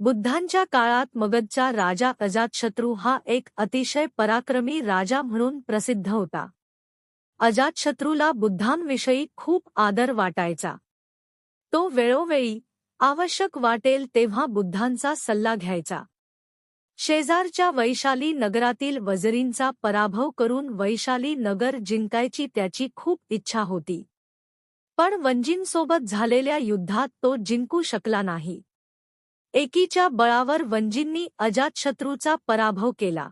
बुद्धांच्या काळात मगधचा राजा अजातशत्रू हा एक अतिशय पराक्रमी राजा म्हणून प्रसिद्ध होता. अजातशत्रूला बुद्धांविषयी खूप आदर वाटायचा. तो वेळोवेळी आवश्यक वाटेल तेव्हा बुद्धांचा सल्ला घ्यायचा. शेजारच्या वैशाली नगरातील वजरींचा पराभव करून वैशाली नगर जिंकायची त्याची खूप इच्छा होती. पण वंजींसोबत झालेल्या युद्धात तो जिंकू शकला नाही. एकीच्या बळावर वंजींनी अजातशत्रूचा पराभव केला.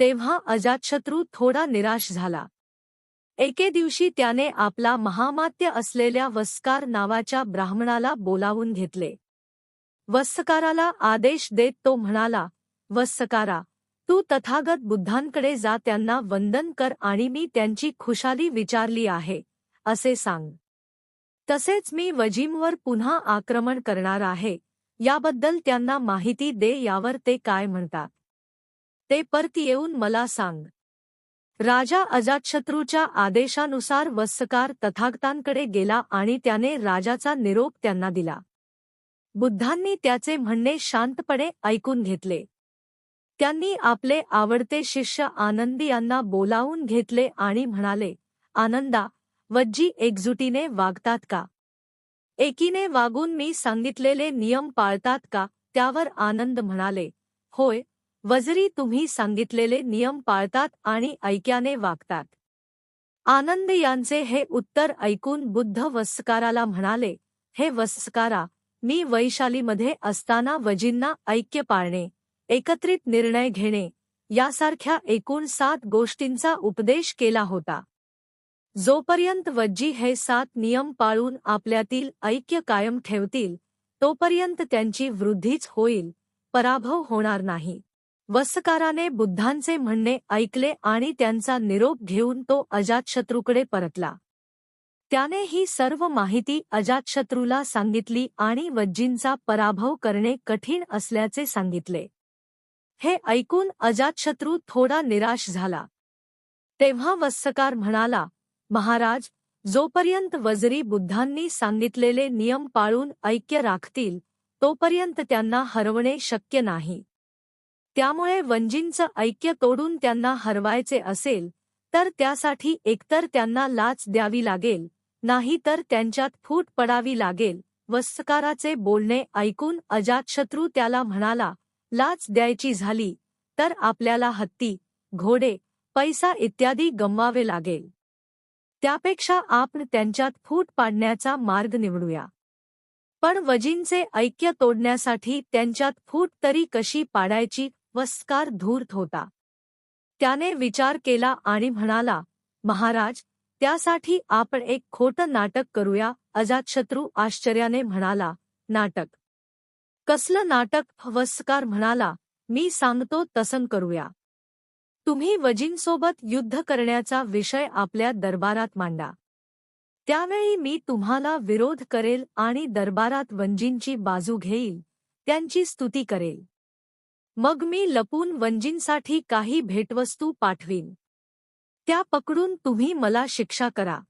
तेव्हा अजातशत्रू थोडा निराश झाला. एके दिवशी त्याने आपला महामात्य असलेल्या वस्कार नावाच्या ब्राह्मणाला बोलावून घेतले. वस्सकाराला आदेश देत तो म्हणाला वस्सकारा तू तथागत बुद्धांकडे जा त्यांना वंदन कर आणि मी त्यांची खुशाली विचारली आहे असे सांग. तसेच मी वजीमवर पुन्हा आक्रमण करणार आहे याबद्दल त्यांना माहिती दे यावर ते काय म्हणतात. ते परत येऊन मला सांग. राजा अजातशत्रूच्या आदेशानुसार वस्सकार तथागतांकडे गेला आणि त्याने राजाचा निरोप त्यांना दिला. बुद्धांनी त्याचे म्हणणे शांतपणे ऐकून घेतले. त्यांनी आपले आवडते शिष्य आनंदी यांना बोलावून घेतले आणि म्हणाले आनंदा वज्जी एकजुटीने वागतात का? एकीने वागून मी सांगितलेले नियम पाळतात का? त्यावर आनंद म्हणाले. होय वजरी तुम्ही सांगितलेले नियम पाळतात आणि ऐक्याने वागतात. आनंद यांचे हे उत्तर ऐकून बुद्ध वस्काराला म्हणाले हे वस्कारा मी वैशालीमध्ये असताना वजींना ऐक्य पाळणे एकत्रित निर्णय घेणे यासारख्या एकूण सात गोष्टींचा उपदेश केला होता. जोपर्यंत वज्जी हे सात नियम पाळून आपल्यातील ऐक्य कायम ठेवतील तोपर्यंत त्यांची वृद्धीच होईल पराभव होणार नाही. वस्सकाराने बुद्धांचे म्हणणे ऐकले आणि त्यांचा निरोप घेऊन तो अजातशत्रूकडे परतला. त्याने ही सर्व माहिती अजातशत्रूला सांगितली आणि वज्जींचा पराभव करणे कठीण असल्याचे सांगितले. हे ऐकून अजातशत्रू थोडा निराश झाला. तेव्हा वत्सकार म्हणाला महाराज जोपर्यंत वजरी बुद्धांनी सांगितलेले नियम पाळून ऐक्य राखतील तोपर्यंत त्यांना हरवणे शक्य नाही. त्यामुळे वंजींचं ऐक्य तोडून त्यांना हरवायचे असेल तर त्यासाठी एकतर त्यांना लाच द्यावी लागेल नाही तर त्यांच्यात फूट पडावी लागेल वस्सकाराचे बोलणे ऐकून अजातशत्रू त्याला म्हणाला लाच द्यायची झाली तर आपल्याला हत्ती घोडे पैसा इत्यादी गमवावे लागेल. त्यापेक्षा आपण त्यांच्यात फूट पाडण्याचा मार्ग निवडूया. पण वजींचे ऐक्य तोडण्यासाठी त्यांच्यात फूट तरी कशी पाडायची वस्कार धूर्त होता. त्याने विचार केला आणि म्हणाला महाराज त्यासाठी आपण एक खोटं नाटक करूया अजातशत्रू आश्चर्याने म्हणाला नाटक. कसलं नाटक? वस्कार म्हणाला मी सांगतो तसं करूया. तुम्ही वजींसोबत युद्ध करण्याचा विषय आपल्या दरबारात मांडा. त्यावेळी मी तुम्हाला विरोध करेल आणि दरबारात वंजींची बाजू घेईल त्यांची स्तुती करेल. मग मी लपून वंजींसाठी काही भेटवस्तू पाठवीन. त्या पकडून तुम्ही मला शिक्षा करा.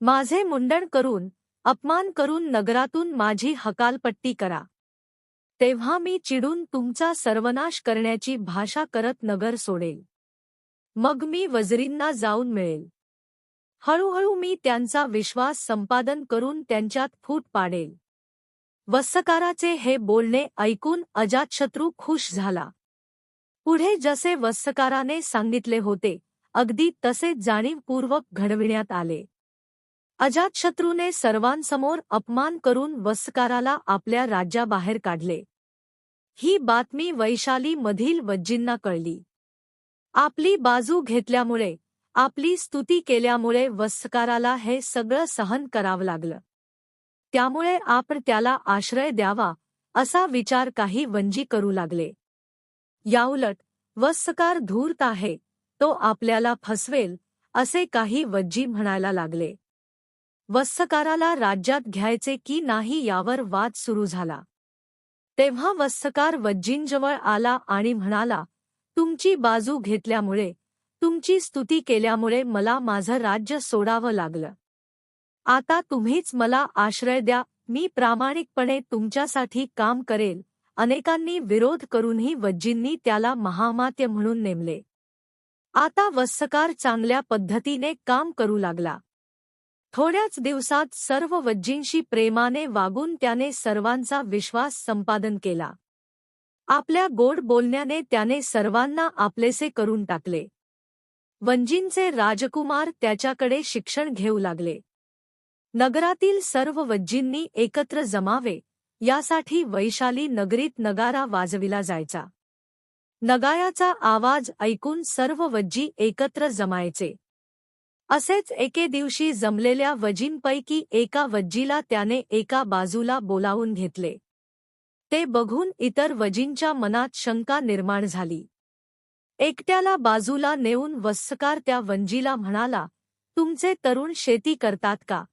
माझे मुंडण करून अपमान करून नगरातून माझी हकालपट्टी करा. तेव्हा मी चिडून तुमचा सर्वनाश करण्याची भाषा करत नगर सोडेल. मग मी वजरींना जाऊन मिळेल. हळूहळू मी त्यांचा विश्वास संपादन करून त्यांच्यात फूट पाडेल. वस्सकाराचे हे बोलणे ऐकून अजातशत्रू खुश झाला. पुढे जसे वस्सकाराने सांगितले होते अगदी तसे जाणीवपूर्वक घडविण्यात आले. अजातशत्रूने सर्वांसमोर अपमान करून वस्सकाराला आपल्या राज्याबाहेर काढले. ही बातमी वैशाली मधील वज्जींना कळली. आपली बाजू घेतल्यामुळे आपली स्तुती केल्यामुळे वस्सकाराला हे सगळं सहन करावं लागलं. त्यामुळे आपण त्याला आश्रय द्यावा असा विचार काही वंजी करू लागले. याउलट वस्सकार धूर्त आहे तो आपल्याला फसवेल असे काही वज्जी म्हणायला लागले. वस्सकाराला राज्यात घ्यायचे की नाही यावर वाद सुरू झाला. तेव्हा वस्सकार वज्जींजवळ आला आणि म्हणाला तुमची बाजू घेतल्यामुळे तुमची स्तुती केल्यामुळे मला माझं राज्य सोडावं लागलं. आता तुम्हीच मला आश्रय द्या मी प्रामाणिकपणे तुमच्यासाठी काम करेल. अनेकांनी विरोध करूनही वज्जींनी त्याला महामात्य म्हणून नेमले. आता वत्सकार चांगल्या पद्धतीने काम करू लागला. थोड्याच दिवसात सर्व वज्जींशी प्रेमाने वागून त्याने सर्वांचा विश्वास संपादन केला. आपल्या गोड बोलण्याने त्याने सर्वांना आपलेसे करून टाकले. वंजींचे राजकुमार त्याच्याकडे शिक्षण घेऊ लागले. नगरातील सर्व वज्जींनी एकत्र जमावे यासाठी वैशाली नगरीत नगारा वाजविला जायचा. नगायाचा आवाज ऐकून सर्व वज्जी एकत्र जमायचे. असेच एके दिवशी जमलेल्या वजींपैकी एका वज्जीला त्याने एका बाजूला बोलावून घेतले. ते बघून इतर वजींच्या मनात शंका निर्माण झाली. एकट्याला बाजूला नेऊन वस्सकार त्या वंजीला म्हणाला तुमचे तरुण शेती करतात का?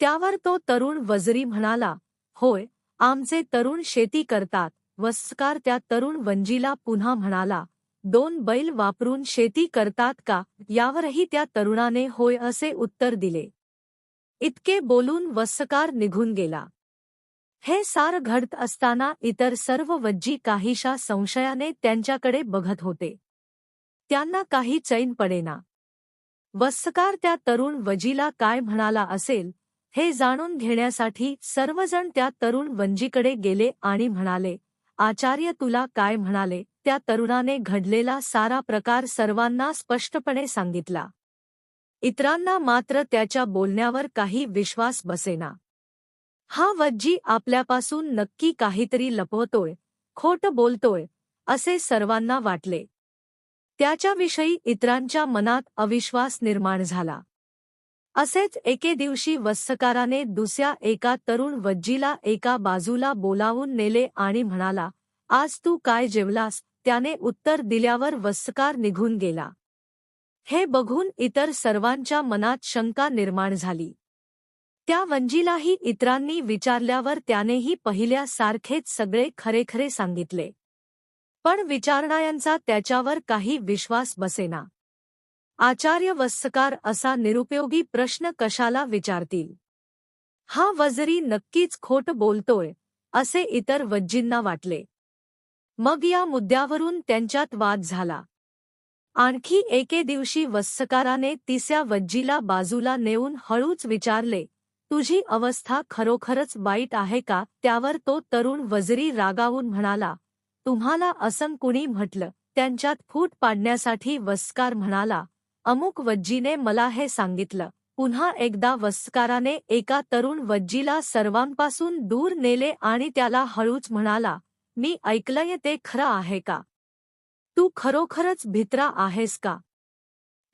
त्यावर तो तरुण वजरी म्हणाला होय आमचे तरुण शेती करतात वस्सकार त्या तरुण वंजीला पुन्हा म्हणाला दोन बैल वापरून शेती करतात का? यावरही त्या तरुणाने होय असे उत्तर दिले. इतके बोलून वस्सकार निघून गेला. हे सार घडत असताना इतर सर्व वज्जी काहीशा संशयाने त्यांच्याकडे बघत होते. त्यांना काही चैन पडेना. वस्सकार त्या तरुण वजीला काय म्हणाला असेल हे जाणून घेण्यासाठी सर्वजण त्या तरुण वंजीकडे गेले आणि म्हणाले आचार्य तुला काय म्हणाले? त्या तरुणाने घडलेला सारा प्रकार सर्वांना स्पष्टपणे सांगितला. इतरांना मात्र त्याच्या बोलण्यावर काही विश्वास बसेना. हा वज्जी आपल्यापासून नक्की काहीतरी लपवतोय खोट बोलतोय असे सर्वांना वाटले. त्याच्याविषयी इतरांच्या मनात अविश्वास निर्माण झाला. असेच एके दिवशी वत्सकाराने दुसऱ्या एका तरुण वज्जीला एका बाजूला बोलावून नेले आणि म्हणाला आज तू काय जेवलास? त्याने उत्तर दिल्यावर वस्कार निघून गेला. हे बघून इतर सर्वांच्या मनात शंका निर्माण झाली. त्या वंजीलाही इतरांनी विचारल्यावर त्यानेही पहिल्यासारखेच सगळे खरेखरे सांगितले. पण विचारणायांचा त्याच्यावर काही विश्वास बसेना. आचार्य वत्सकार असा निरुपयोगी प्रश्न कशाला विचारतील? हा वजरी नक्कीच खोट बोलतोय असे इतर वज्जींना वाटले. मग या मुद्द्यावरून त्यांच्यात वाद झाला. आणखी एके दिवशी वत्सकाराने तिसऱ्या वज्जीला बाजूला नेऊन हळूच विचारले तुझी अवस्था खरोखरच वाईट आहे का? त्यावर तो तरुण वजरी रागावून म्हणाला तुम्हाला असं कुणी म्हटलं? त्यांच्यात फूट पाडण्यासाठी वस्कार म्हणाला अमुक वज्जीने मला हे सांगितलं. पुन्हा एकदा वस्काराने एका तरुण वज्जीला सर्वांपासून दूर नेले आणि त्याला हळूच म्हणाला मी ऐकलंय ते खरं आहे का? तू खरोखरच भित्रा आहेस का?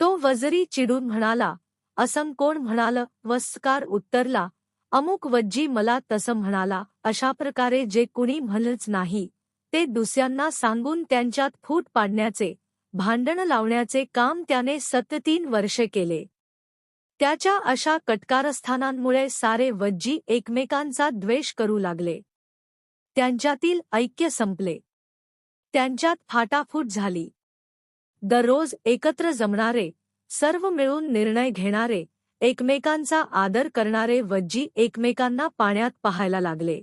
तो वजरी चिडून म्हणाला असं कोण म्हणालं? वस्कार उत्तरला अमुक वज्जी मला तसं म्हणाला अशा प्रकारे जे कुणी म्हणलंच नाही ते दुसऱ्यांना सांगून त्यांच्यात फूट पाडण्याचे भांडण लावण्याचे काम त्याने सततीन वर्षे केले. त्याच्या अशा कटकारस्थानांमुळे सारे वज्जी एकमेकांचा द्वेष करू लागले. त्यांच्यातील ऐक्य संपले. त्यांच्यात फाटाफूट झाली. दररोज एकत्र जमणारे सर्व मिळून निर्णय घेणारे एकमेकांचा आदर करणारे वज्जी एकमेकांना पाण्यात पाहायला लागले.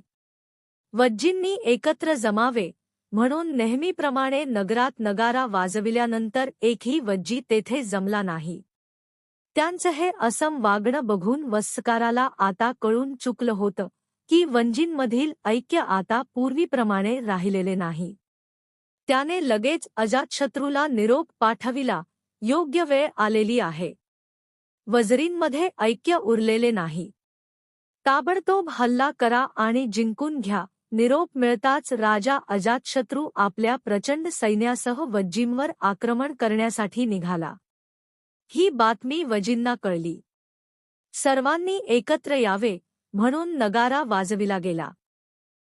वज्जींनी एकत्र जमावे म्हणून नेहमीप्रमाणे नगरात नगारा वाजविल्यानंतर एकही वज्जी तेथे जमला नाही. त्यांचं हे असम वागणं बघून वस्सकाराला आता कळून चुकलं होतं. की वंजींमधील ऐक्य आता पूर्वीप्रमाणे राहिलेले नाही. त्याने लगेच अजातशत्रूला निरोप पाठविला योग्य वेळ आलेली आहे. वजरींमध्ये ऐक्य उरलेले नाही. ताबडतोब हल्ला करा आणि जिंकून घ्या निरोप मिळताच राजा अजातशत्रू आपल्या प्रचंड सैन्यासह वज्जींवर आक्रमण करण्यासाठी निघाला. ही बातमी वजींना कळली. सर्वांनी एकत्र यावे म्हणून नगारा वाजविला गेला.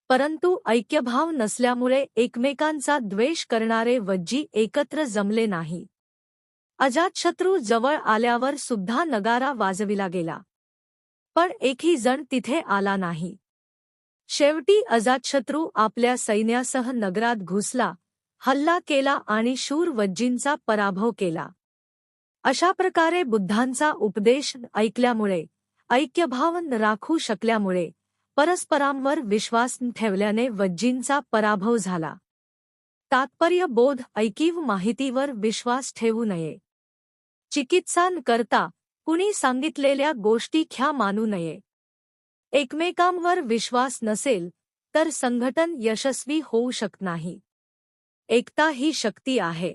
परंतु ऐक्यभाव नसल्यामुळे एकमेकांचा द्वेष करणारे वज्जी एकत्र जमले नाही. अजातशत्रू जवळ आल्यावर सुद्धा नगारा वाजविला गेला. पण एकही जण तिथे आला नाही. शेवटी अजातशत्रू आपल्या सैन्यासह नगरात घुसला हल्ला केला आणि शूर वज्जींचा पराभव केला. अशा प्रकारे बुद्धांचा उपदेश ऐकल्यामुळे ऐक्यभावन राखू शकल्यामुळे परस्परांवर विश्वास न ठेवल्याने वज्जींचा पराभव झाला. तात्पर्य बोध ऐकीव माहितीवर विश्वास ठेवू नये. चिकित्सा न करता कुणी सांगितलेल्या गोष्टी ख्या मानू नये. एकमेकांवर विश्वास नसेल तर संघटन यशस्वी होऊ शकत नाही. एकता ही शक्ती आहे.